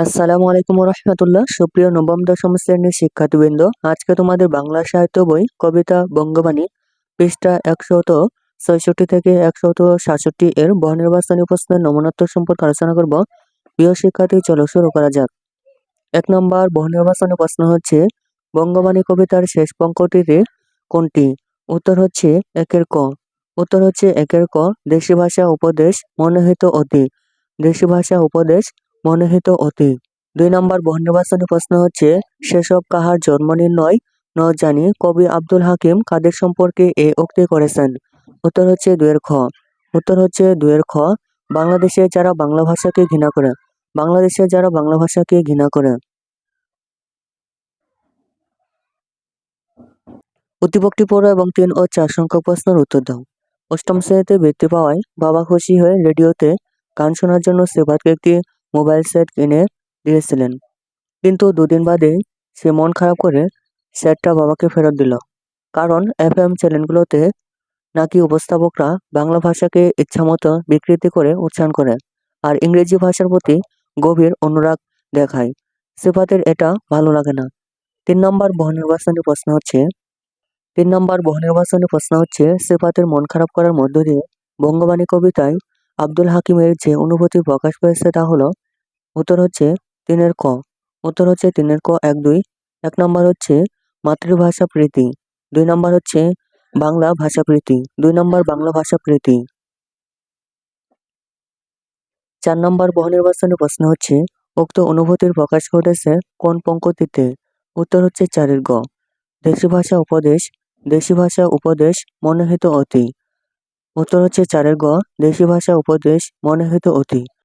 আসসালামু আলাইকুম রহমতুল্লাহ সুপ্রিয় নবম, দশম শ্রেণির শিক্ষার্থীবৃন্দ, আজকে তোমাদের বাংলা সাহিত্য বই, কবিতা, বঙ্গবাণী, পৃষ্ঠা একশত ছয়ষট্টি থেকে একশত সাতষট্টি এর বহুনির্বাচনী প্রশ্নের নমুনাত্মক সম্পর্কে আলোচনা করব। প্রিয় শিক্ষার্থী, চলো শুরু করা যাক। এক নম্বর বহুনির্বাচনী প্রশ্ন হচ্ছে, বঙ্গবাণী কবিতার শেষ পঙ্কটিতে কোনটি? উত্তর হচ্ছে একের ক। উত্তর হচ্ছে একের ক। দেশি ভাষা উপদেশ মনোহিত অতি। দেশি ভাষা উপদেশ মনোহিত অতি। দুই নম্বর বহুনির্বাচনী প্রশ্ন হচ্ছে, সেসব কাহার জন্ম নির্ণয় ন জানি কবি আব্দুল হাকিম কাদের সম্পর্কে এ উক্তি করেছেন? উত্তর হচ্ছে দুয়ের খ। উত্তর হচ্ছে দুয়ের খ, বাংলাদেশে যারা বাংলা ভাষাকে ঘৃণা করে, বাংলাদেশে যারা বাংলা ভাষাকে ঘৃণা করে। উদ্দীপকটি পড়ো এবং তিন ও চার সংখ্যক প্রশ্নের উত্তর দাও। অষ্টম শ্রেণীতে বৃত্তি পাওয়ায় বাবা খুশি হয়ে রেডিওতে গান শোনার জন্য সেবাতকে একটি মোবাইল সেট কিনে দিয়েছিলেন। কিন্তু দুদিন বাদে সে মন খারাপ করে সেটটা বাবাকে ফেরত দিল। কারণ এফ এম চ্যানেলগুলোতে নাকি উপস্থাপকরা বাংলা ভাষাকে ইচ্ছামতো বিকৃতি করে উচ্চারণ করে আর ইংরেজি ভাষার প্রতি গভীর অনুরাগ দেখায়। সিফাতের এটা ভালো লাগে না। তিন নম্বর বহুনির্বাচনী প্রশ্ন হচ্ছে, তিন নম্বর বহুনির্বাচনী প্রশ্ন হচ্ছে, সিফাতের মন খারাপ করার মধ্য দিয়ে বঙ্গবাণী কবিতায় আব্দুল হাকিমের যে অনুভূতি প্রকাশ পেয়েছে তা হলো, উত্তর হচ্ছে তিনের ক। উত্তর হচ্ছে তিনের ক, এক, দুই। এক নম্বর হচ্ছে মাতৃভাষা প্রীতি। দুই নম্বর হচ্ছে বাংলা ভাষা প্রীতি। দুই নম্বর বাংলা ভাষা প্রীতি। চার নম্বর বহুনির্বাচনী প্রশ্ন হচ্ছে, উক্ত অনুভূতির প্রকাশ ঘটেছে কোন পঙ্কতিতে? উত্তর হচ্ছে চারের গ। দেশি ভাষা উপদেশ, দেশি ভাষা উপদেশ মনোহিত অতি। উত্তর হচ্ছে চারের গ দেশি ভাষা উপদেশ মনে হইতে অতি।